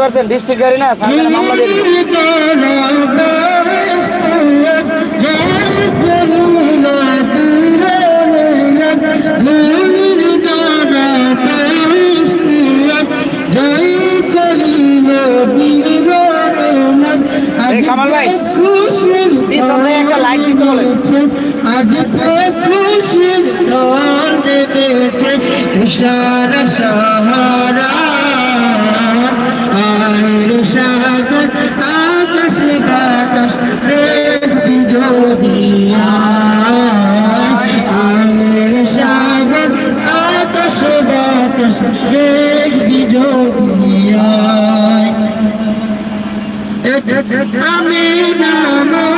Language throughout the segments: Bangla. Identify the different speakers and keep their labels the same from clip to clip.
Speaker 1: পারছেন ডিস্ট্রিক্ট গাড়ি না সামনে মামলা দিয়ে দিবো। কামাল ভাই, লাইট দিতে বলেন।
Speaker 2: আজ খুশির ঢল বেঁধেছে ইশারা সাহারা আয়ের সাগর আকাশ বাতাস দেখবি যদি আয়ের সাগর আকাশ বাতাস দেখবি যদি আমি কুলে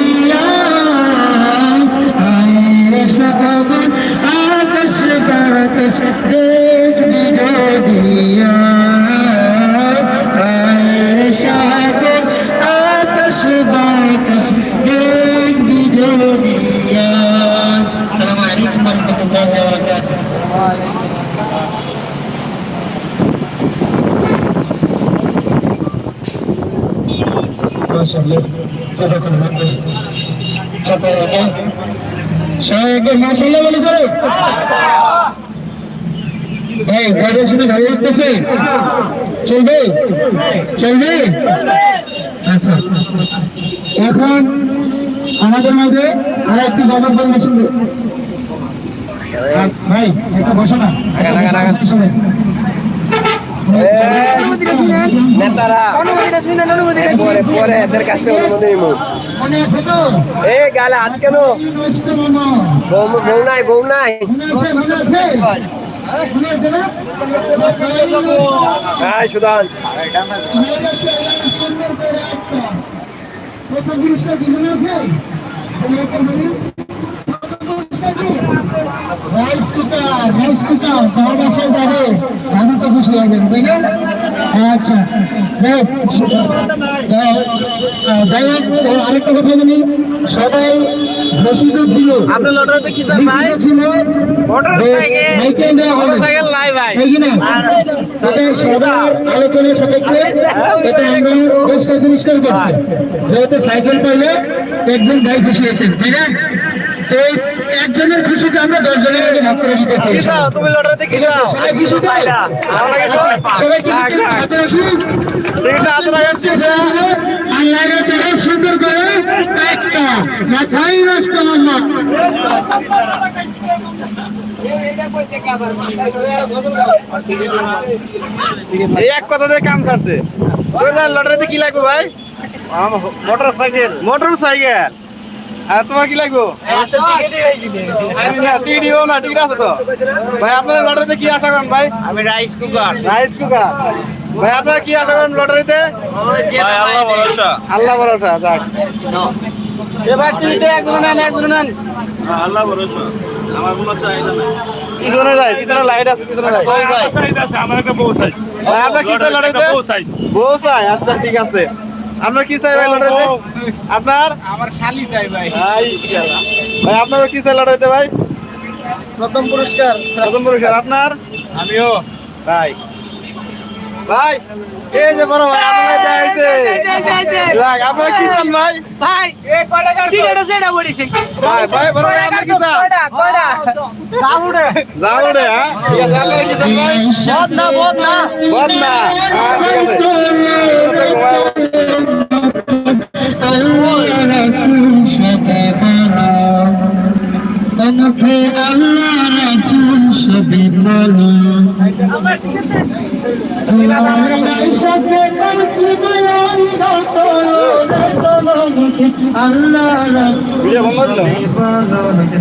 Speaker 2: সবাইকে মাসাল্লাহ বলে করে। এই গাড়ি শুনে ভালো লাগতেছে। চলবে? চলবে? আচ্ছা। এখন আমাদের মাঝে আর একটি বাজার পরিবেশন ভাই একটা বসো না। শুনে
Speaker 1: নেতারা পরে পরে এদের কাছ অনুমতি নিব
Speaker 2: মনে
Speaker 1: এ গালে হাত কেন
Speaker 2: মনে
Speaker 1: বউ নাই বউ নাই
Speaker 2: মনে মনে মনে
Speaker 1: হ্যাঁ সুদান
Speaker 2: মনে রাইস কুকার রাইস কুকার যার বাসায় যাবে খুশি হবেন তাই না আচ্ছা যাই হোক, আরেকটা কথা বলি। সবাই ঘোষিত ছিল।
Speaker 1: আপনার লটারিতে কি চান ভাই
Speaker 2: লিখিত ছিল।
Speaker 1: মোটরসাইকেল।
Speaker 2: মাইকে দেওয়া হবে
Speaker 1: মোটরসাইকেল নাই ভাই।
Speaker 2: তাতে সবার আলোচনার সাপেক্ষে এটা আমরা দেশটা পরিষ্কার করছি। যেহেতু সাইকেল পাইলে একজন ভাই খুশি হতেন তাই না? এই একজনের খুশিটা আমরা দশজনের মধ্যে ভাগ করে দিতেছি
Speaker 1: তুমি লটারিতে কি চাও
Speaker 2: সবাই খুশি তো সবাই কি হাতে রাখি? আল্লাহর সুন্দর করে একটা মাথায় নষ্ট না।
Speaker 3: এই এক কথা দিয়ে কাম ছাড়ছে। লটারিতে কি লাগবে ভাই? মোটর সাইকেল মোটর সাইকেল আর তোমার কি লাগবে? না, টিডিও না টিকিট আছে তো। ভাই আপনারা লটারিতে কি আশা করেন ভাই?
Speaker 1: আমি রাইস কুকার
Speaker 3: রাইস কুকার ভাই আপনারা কি আশা করেন লটারিতে?
Speaker 1: ভাই আল্লাহ ভরসা।
Speaker 3: আল্লাহ ভরসা যাক।
Speaker 1: এবার একজন নেন একজন নেন।
Speaker 4: আল্লাহ ভরসা। আমার কোনো চাহিদা নেই।
Speaker 3: পিছনে যায় পিছনে লাইট আছে পিছনে যায় ভাই আপনার কি চাই লটারিতে? বউ চাই আচ্ছা ঠিক আছে। আপনার কি চাই ভাই লড়াইতে আপনার?
Speaker 1: আমার খালি চাই ভাই।
Speaker 3: ভাই ইনশাআল্লাহ ভাই আপনার কি চাই লড়াইতে ভাই?
Speaker 1: প্রথম পুরস্কার।
Speaker 3: প্রথম পুরস্কার। আপনার?
Speaker 1: আমিও।
Speaker 3: ভাই। ভাই এই যে বড় ভাই আপনার কি চান ভাই?
Speaker 5: ভাই কি এটা সেটা বলিছি
Speaker 3: ভাই ভাই বড় ভাই আপনার কি চান?
Speaker 5: কয়টা কয়টা?
Speaker 3: যাও রে হ্যাঁ? ঠিক আছে আপনার কি চান ভাই?
Speaker 5: বদ না বদ না
Speaker 3: বদ না হ্যাঁ ঠিক আছে।
Speaker 2: তোমাকে আল্লাহ রাখুন। বলো
Speaker 3: ভিডিও বন্ধ করল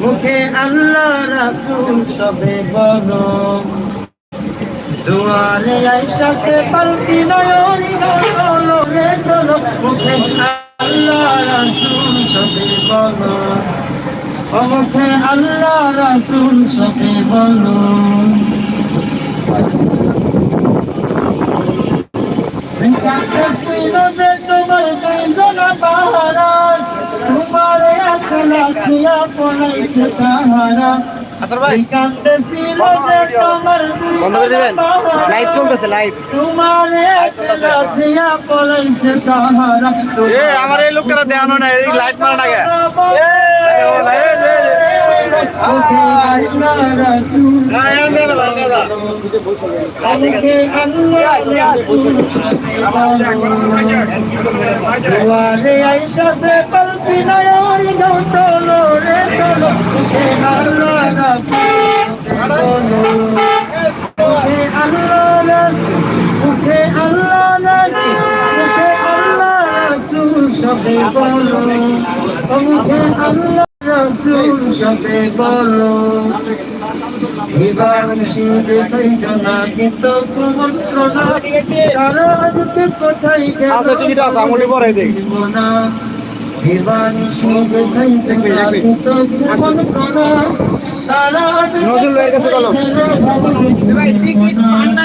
Speaker 2: মুখে আল্লাহ রাখুন সবে বলো দুয়ারে আইসাতে পালকি নয়নি চলো রে চলো মুখে আল্লাহ রাখুন সবে বলো মুখে আল্লাহ রাখুন সবে বলো। তোমার কাইজনা বাহারার তোমার একলা খিয়া পড়াইছে তাহারা
Speaker 1: বন্ধ করে দিবেন। লাইভ চলতেছে লাইভ
Speaker 3: আমার এই লোকটা দেখানো না এই লাইট মারা না
Speaker 2: দুয়ারে আইসাতে পালকি নয়নি চলো রে চলো ও আল্লাহ রাসূল সাথে বলো এবার শিবে কইজনা কিন্তু কুমন্ত্রণা তারা আজকে কোথায় গেল
Speaker 3: আছে টিকিট আছে আমুটি পরে দেখ নজরুল ভাইয়ের কাছে বলো।
Speaker 2: ভাই টিকিট পান না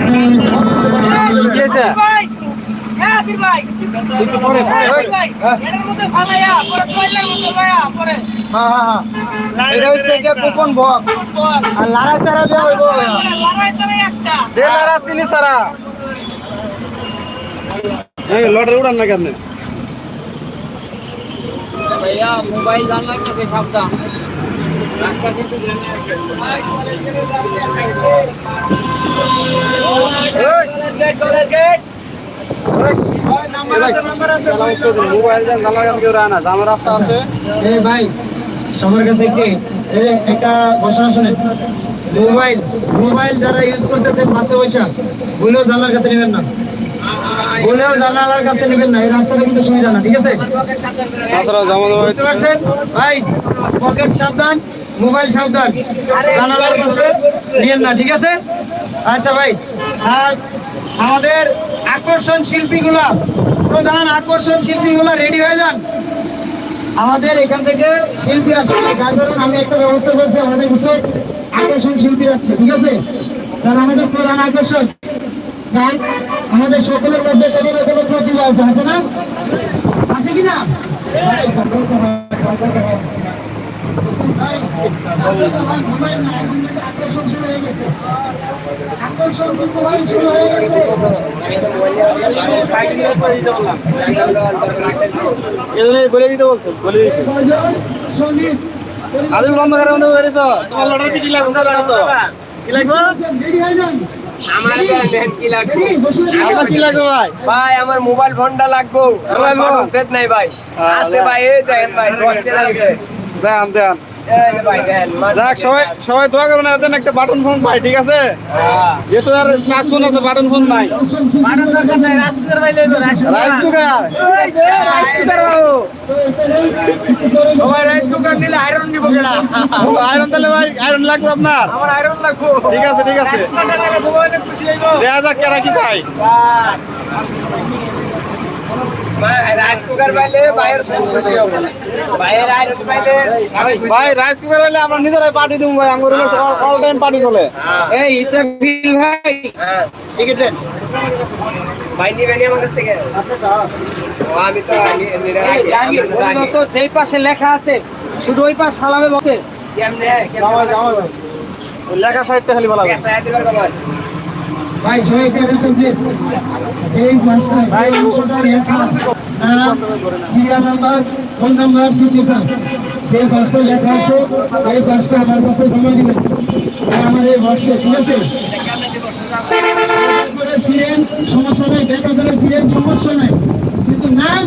Speaker 1: কুপন বক্স
Speaker 5: বল
Speaker 1: আর লাড়া চারা দেওয়া হইব
Speaker 5: একটা
Speaker 3: দেলারা চিনি সারা এই লটারি উড়ান না কেন
Speaker 1: ভাইয়া মোবাইল জানলাম না যে সাবধান রাস্তা কিন্তু
Speaker 2: ভাই সবার কাছে একটা শুনে মোবাইল মোবাইল যারা ইউজ করতেছেন মাসে পয়সা ভুলেও জানার কাছে নেবেন না ভুলেও জানালার কাছে নেবেন না এই রাস্তাটা কিন্তু সুবিধা না ঠিক আছে ভাই পকেট সাবধান মোবাইল সাবধান। জানালার পাশে। নিয়েন না ঠিক আছে? আচ্ছা ভাই। আর আমাদের আকর্ষণ শিল্পীগুলা প্রধান আকর্ষণ শিল্পীগুলা রেডি হয়ে যান। আমাদের এখান থেকে শিল্পী আসছে যার কারণ আমি একটা ব্যবস্থা করছি আমাদের কিছু আকর্ষণ শিল্পী আসছে ঠিক আছে? তারা আমাদের প্রধান আকর্ষণ। যান আমাদের সকলের মধ্যে কোনো না কোনো প্রতিভা আছে আছে না? আছে কি না? আকর্ষণ শুরু হয়ে গেছে আকর্ষণ কিন্তু শুরু হয়ে গেছে
Speaker 3: বলে দিতে বলছো বলে দিয়েছি
Speaker 2: সংগীত
Speaker 3: আজ বন্ধ করে বন্ধ করেছ? তোমার লটারিতে কি লাগবে? ওটা লাগতো কি লাগবে?
Speaker 2: রেডি যান
Speaker 1: আমার কি লাগবে?
Speaker 2: রেডি
Speaker 3: কি লাগবে ভাই?
Speaker 1: ভাই আমার মোবাইল ফোনটা লাগবো।
Speaker 3: Mobile phone?
Speaker 1: সেট নাই ভাই। আছে ভাই এই দেখেন ভাই লাগছে
Speaker 3: দেন দেন। যাক সবাই সবাই দোয়া করবেন একটা বাটন ফোন পাই ঠিক আছে। যেহেতু আর নাচ ফোন আছে বাটন ফোন নাই। Rice cooker.
Speaker 1: সবাই রাইস কুকার নিলে আয়রন নিব কেনা
Speaker 3: আয়রন তাহলে ভাই আয়রন লাগবে আপনার?
Speaker 1: আমার আয়রন লাগবো।
Speaker 3: ঠিক আছে ঠিক আছে। দেখা যাক কেরা কি পাই
Speaker 1: রাইস কুকার পাইলে বাইরের সব খুশি হবে বাইরের রাইস পাইলে আমি খুশি।
Speaker 3: ভাই রাইস কুকার হলে আমরা নিজেরাই পার্টি দিব ভাই আমার অল টাইম পার্টি চলে।
Speaker 1: এই ইসরাফিল ভাই। টিকিট দেন। ভাই নিবেন আমার কাছ থেকে। আমি তো নি- নিরে রাখি। আমি তো
Speaker 5: যেই পাশে লেখা আছে শুধু ওই পাশ ফালাবে বসে
Speaker 3: লেখা সাইডটা খালি বলা
Speaker 2: ভাই সবাইকে বলছেন যে এই ভাই লেখা সিরিয়াল নাম্বার ফোন নাম্বার দিতে চান যে পাঁচটা লেখা আছে এই আমার কাছে জমা দিবেন। আমার এই ছিলেন সমস্যা নেই ছিলেন সমস্যা নেই। কিন্তু নাম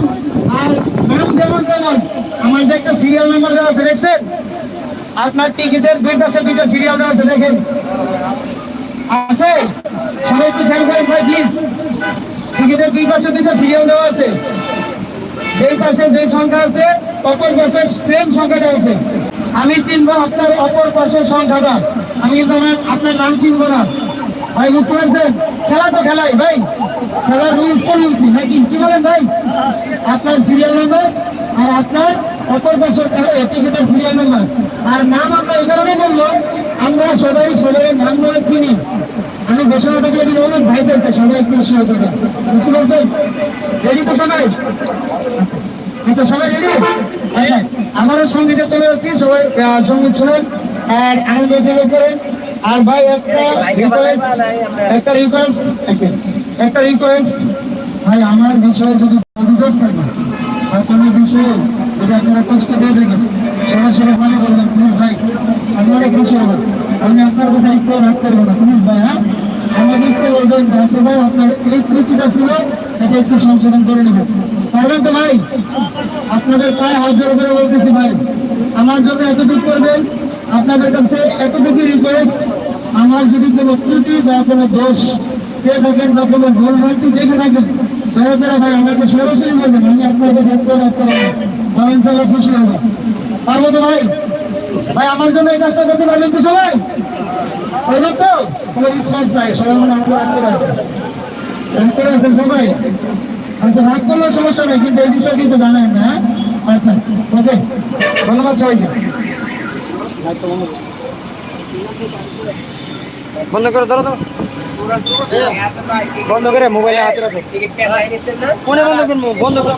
Speaker 2: আর নাম যেমন যেমন আমার যে একটা সিরিয়াল নাম্বার দেওয়া আছে দেখছেন? আপনার টিকিটের দুই পাশে দুইটা সিরিয়াল দেওয়া আছে দেখেন। আছে? সবাই একটু প্লিজ টিকিটের দুই পাশে দেওয়া আছে। পাশে যে সংখ্যা আছে, অপর পাশে সেম সংখ্যাটা আছে। আমি চিনবো আপনার অপর পাশের সংখ্যাটা। আমি কিন্তু আপনার নাম চিনবো না। ভাই, বুঝতে পারছেন? খেলা তো খেলাই, ভাই। খেলার রুলস তো বলছি। নাকি কি বলেন ভাই? আপনার সিরিয়াল নাম্বার আর আপনার অপর পাশের টিকিটের সিরিয়াল নাম্বার আর নাম আমরা এই কারণে বলল আমরা সবাই সবাই নাম বলে চিনি। আমি ঘোষণাটা দিয়ে দিলে অনেক ভাই পেয়েছে সবাই একটু করে বুঝতে পারছেন? রেডি তো সবাই? আচ্ছা সবাই রেডি আচ্ছা আমারও সঙ্গীতে চলে যাচ্ছি, সবাই সংগীত শুনেন। আর আনন্দ উপভোগ করেন আর ভাই, একটা রিকোয়েস্ট একটা রিকোয়েস্ট একটা রিকোয়েস্ট ভাই, আমার বিষয়ে যদি অভিযোগ থাকে বা কোনো বিষয়ে যদি আপনারা কষ্ট দিয়ে দেখেন সরাসরি মনে করবেন প্লিজ ভাই অনেক খুশি হব আমি আপনার কথা একটু রাগ করব না। প্লিজ ভাই হ্যাঁ? আমাদেরকে বলবেন আসে ভাই, আপনার এই ত্রুটিটা ছিল, এটা একটু সংশোধন করে নেবেন পারবেন তো ভাই? আপনাদের পায়ে হাত জোর করে বলতেছি ভাই। আমার জন্য এতটুকু করবেন, আপনাদের কাছে এতটুকু রিকোয়েস্ট আমার যদি কোনো ত্রুটি বা কোনো দোষ পেয়ে থাকেন বা কোনো ভুল ভ্রান্তি দেখে থাকেন, দয়া করে ভাই আমাকে সরাসরি বলবেন, আমি আপনাকে হেল্প করে রাখতে পারব খুশি হব। পারব তো ভাই ভাই, আমার জন্য এই কাজটা করতে পারবেন তো সবাই? পারবেন তো কোনো সবাই মনে আমাকে রাখতে নেই, কিন্তু এই বিষয়ে হ্যাঁ? আচ্ছা ওকে, ধন্যবাদ সবাইকে।
Speaker 5: বন্ধ করে, ধরো তো বন্ধ করে মোবাইলে হাতে রাখো। ফোনে বন্ধ করব বন্ধ করে